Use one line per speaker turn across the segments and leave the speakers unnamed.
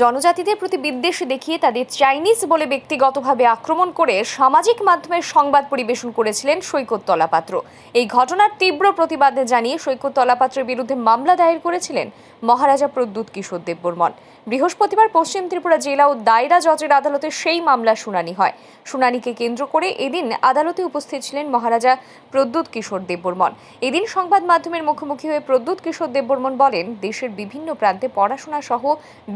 জনজাতিদের প্রতি বিদ্বেষ দেখিয়ে তাদের চাইনিজ বলে ব্যক্তিগতভাবে আক্রমণ করে সামাজিক মাধ্যমে সংবাদ পরিবেশন করেছিলেন সৈকত তলাপাত্র। এই ঘটনার তীব্র প্রতিবাদ জানিয়ে সৈকত তলাপাত্রের বিরুদ্ধে মামলা দায়ের করেছিলেন মহারাজা প্রদ্যুৎ কিশোর দেববর্মন। বৃহস্পতিবার পশ্চিম ত্রিপুরা জেলা ও দায়রা জজের আদালতে সেই মামলা শুনানি হয়। শুনানিকে কেন্দ্র করে এদিন আদালতে উপস্থিত ছিলেন মহারাজা প্রদ্যুৎ কিশোর দেববর্মন। এদিন সংবাদ মাধ্যমের মুখোমুখি হয়ে প্রদ্যুৎ কিশোর দেববর্মন বলেন, দেশের বিভিন্ন প্রান্তে পড়াশোনা সহ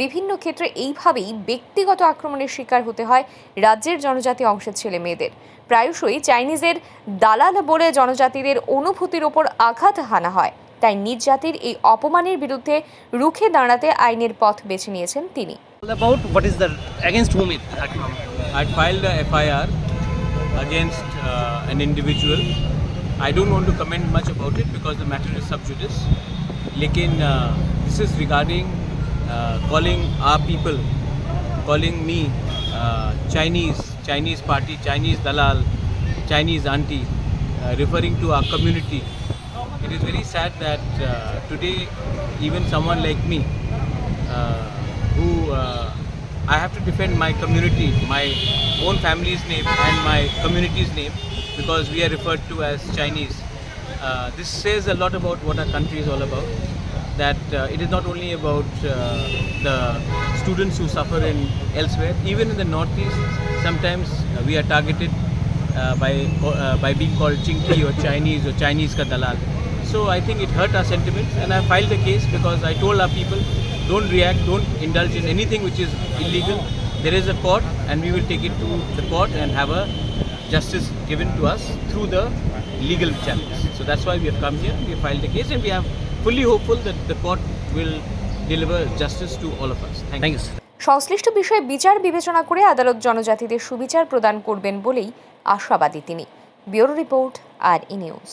বিভিন্ন ক্ষেত্রে এইভাবেই ব্যক্তিগত আক্রমণের শিকার হতে হয় রাজ্যের জনজাতি অংশের ছেলে মেয়েদের। প্রায়শই চাইনিজের দালাল বলে জনজাতিদের অনুভূতির ওপর আঘাত হানা হয়। তাই নিজ জাতির এই অপমানের বিরুদ্ধে রুখে দাঁড়াতে আইনের পথ বেছে নিয়েছেন তিনি।
uh, I don't want to comment much about it because the matter is sub judice. Lekin uh, this is regarding calling our people, calling me uh, Chinese, Chinese party, Chinese dalal, Chinese auntie, uh, referring to our community. It is very sad that uh, today even someone like me uh, who uh, I have to defend my community, my own family's name and my community's name because we are referred to as Chinese. Uh, this says a lot about what our country is all about. That uh, it is not only about uh, the students who suffer in elsewhere, even in the northeast, sometimes uh, we are targeted uh, by uh, by being called Chinky or Chinese or Chinese ka dalal. So I think it hurt our sentiments, and I filed the case because I told our people, don't react, don't indulge in anything which is illegal. There is a court, and we will take it to the court and have a justice given to us through the legal channels. So that's why we have come here. We filed the case, and we are fully hopeful that the court will deliver justice to all of us. Thank,
thank
you.
you sir.
সংশ্লিষ্ট বিষয়ে বিচার বিবেচনা করে আদালত জনজাতিদের সুবিচার প্রদান করবেন বলেই আশাবাদী তিনি bureau report R E news